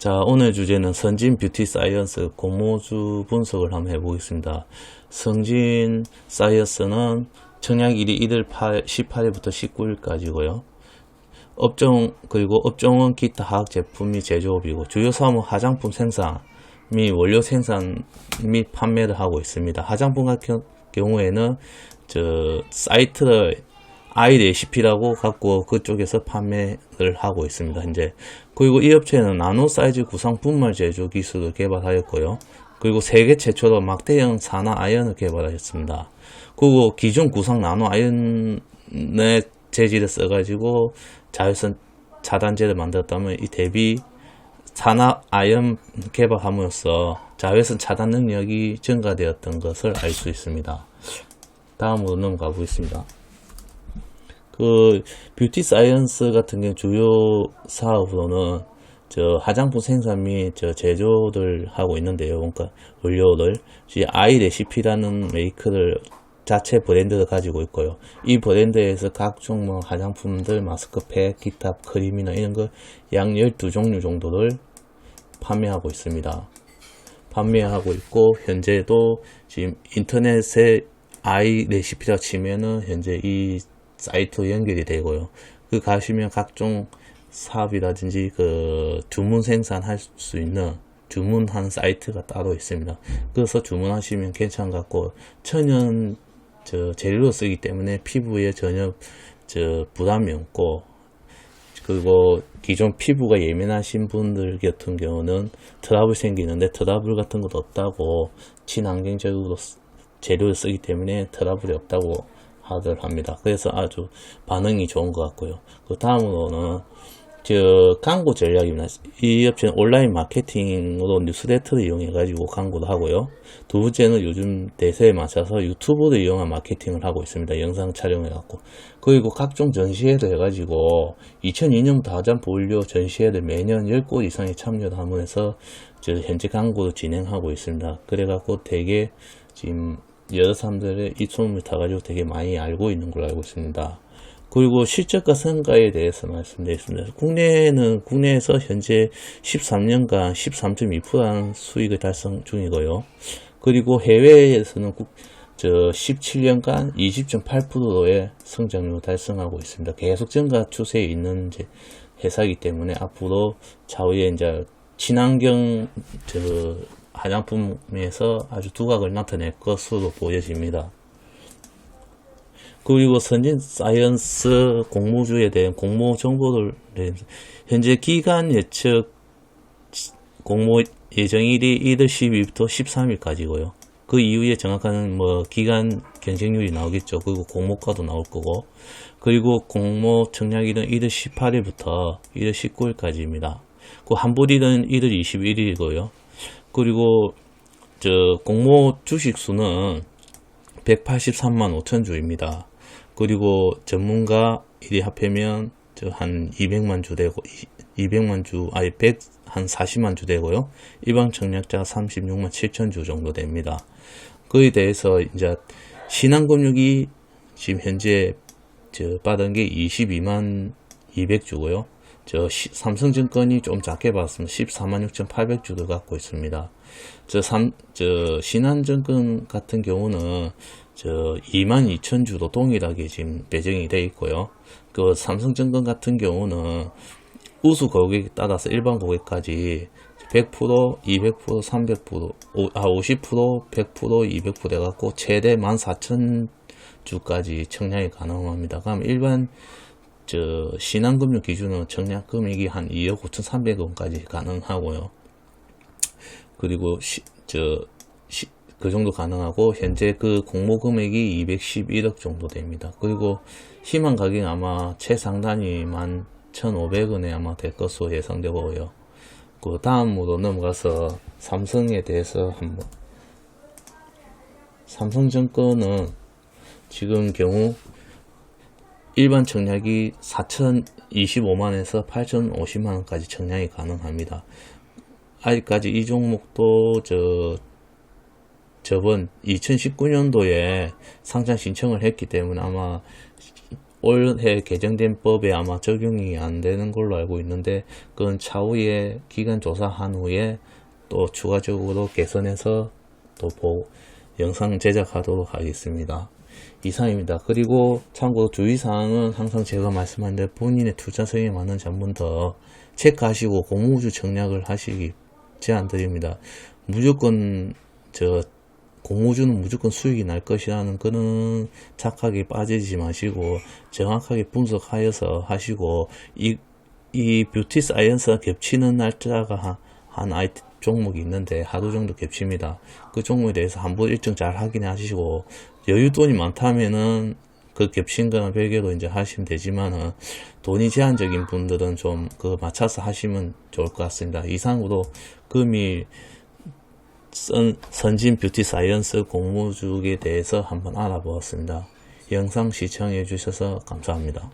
자, 오늘 주제는 선진 뷰티 사이언스 고모주 분석을 한번 해보겠습니다. 성진 사이언스는 청약일이 1월 8, 18일부터 19일까지고요. 업종 그리고 업종은 기타 화학 제품 및 제조업이고 주요 사업은 화장품 생산 및 원료 생산 및 판매를 하고 있습니다. 화장품 같은 경우에는 저 사이트를 레시피라고 갖고 그쪽에서 판매를 하고 있습니다. 현재 그리고 이 업체는 나노 사이즈 구상 분말 제조 기술을 개발하였고요. 그리고 세계 최초로 막대형 산화 아연을 개발하였습니다. 그리고 기존 구상 나노 아연의 재질을 써가지고 자외선 차단제를 만들었다면 이 대비 산화 아연 개발함으로써 자외선 차단 능력이 증가되었던 것을 알 수 있습니다. 다음으로 넘어가 보겠습니다. 그 뷰티 사이언스 같은 경우 주요 사업으로는 저 화장품 생산 및 저 제조를 하고 있는데요. 그러니까 원료를 이 아이 레시피라는 메이크를 자체 브랜드를 가지고 있고요. 이 브랜드에서 각종 뭐 화장품들, 마스크팩, 기타 크림이나 이런 거약 12종류 정도를 판매하고 있습니다. 판매하고 있고 현재도 지금 인터넷에 아이 레시피라 치면은 현재 이 사이트 연결이 되고요. 그 가시면 각종 사업이라든지 그 주문 생산할 수 있는 주문하는 사이트가 따로 있습니다. 그래서 주문하시면 괜찮은 것 같고 천연 저 재료로 쓰기 때문에 피부에 전혀 저 부담이 없고 그리고 기존 피부가 예민하신 분들 같은 경우는 트러블 생기는데 트러블 같은 것도 없다고 친환경적으로 재료를 쓰기 때문에 트러블이 없다고 하들 합니다. 그래서 아주 반응이 좋은 것 같고요. 그 다음으로는 저 광고 전략입니다. 이 업체는 온라인 마케팅으로 뉴스레터를 이용해 가지고 광고도 하고요. 두 번째는 요즘 대세에 맞춰서 유튜브를 이용한 마케팅을 하고 있습니다. 영상 촬영해 갖고 그리고 각종 전시회를 해 가지고 2002년부터 하잔포 올려 전시회를 매년 10곳 이상에 참여를 하면서 저 현재 광고를 진행하고 있습니다. 그래 갖고 되게 지금 여러 사람들의 이 소문을 타가지고 되게 많이 알고 있는 걸로 알고 있습니다. 그리고 실적과 성과에 대해서 말씀드리겠습니다. 국내는 국내에서 현재 13년간 13.2%라는 수익을 달성 중이고요. 그리고 해외에서는 국, 저 17년간 20.8%의 성장률을 달성하고 있습니다. 계속 증가 추세에 있는 이제 회사이기 때문에 앞으로 차후에 이제 친환경 저 화장품에서 아주 두각을 나타낼 것으로 보여집니다. 그리고 선진 사이언스 공모주에 대한 공모 정보를 현재 기간 예측 공모 예정일이 1월 12일부터 13일까지고요. 그 이후에 정확한 뭐 기간 경쟁률이 나오겠죠. 그리고 공모가도 나올 거고. 그리고 공모 청약일은 1월 18일부터 1월 19일까지입니다. 그 환불일은 1월 21일이고요. 그리고 저 공모 주식 수는 183만 5천 주입니다. 그리고 전문가 일이 합하면 저한 200만 주 되고 200만 주 아니 100 한 40만 주 되고요. 일반 청약자가 36만 7천 주 정도 됩니다. 그에 대해서 이제 신한금융이 지금 현재 저 받은 게 22만 200주고요. 저 시, 삼성증권이 좀 작게 봤으면 14만 6,800주를 갖고 있습니다. 저 삼, 저 신한증권 같은 경우는 저 2만 2천 주도 동일하게 지금 배정이 되어 있고요. 그 삼성증권 같은 경우는 우수 고객에 따라서 일반 고객까지 100%, 200%, 300%, 아, 50%, 100%, 200% 돼갖고 최대 14,000 주까지 청량이 가능합니다. 그럼 일반 저 신한금융 기준으로 청약 금액이 한 2억 5,300원까지 가능하고요. 그리고 시, 저, 시, 그 정도 가능하고 현재 그 공모 금액이 211억 정도 됩니다. 그리고 희망 가격 아마 최상단이 11,500원에 아마 될 것으로 예상되고요. 그 다음으로 넘어가서 삼성에 대해서 한번 삼성증권은 지금 경우 일반 청약이 4,025만에서 8,050만원까지 청약이 가능합니다. 아직까지 이 종목도 저 저번 2019년도에 상장 신청을 했기 때문에 아마 올해 개정된 법에 아마 적용이 안 되는 걸로 알고 있는데 그건 차후에 기간 조사한 후에 또 추가적으로 개선해서 또 보, 영상 제작하도록 하겠습니다. 이상입니다. 그리고 참고로 주의사항은 항상 제가 말씀한 대로 본인의 투자 성에 맞는지 한 번 더 체크하시고 공모주 청약을 하시기 제안드립니다. 무조건 저 공모주는 무조건 수익이 날 것이라는 그런 착각에 빠지지 마시고 정확하게 분석하여서 하시고 이, 이 뷰티 사이언스가 겹치는 날짜가 한, 한 아이 종목이 있는데 하루 정도 겹칩니다. 그 종목에 대해서 한번 일정 잘 확인해 하시고 여윳돈이 많다면은 그 겹친 거나 별개로 이제 하시면 되지만은 돈이 제한적인 분들은 좀 그 맞춰서 하시면 좋을 것 같습니다. 이상으로 금일 선, 선진 뷰티 사이언스 공모주에 대해서 한번 알아보았습니다. 영상 시청해 주셔서 감사합니다.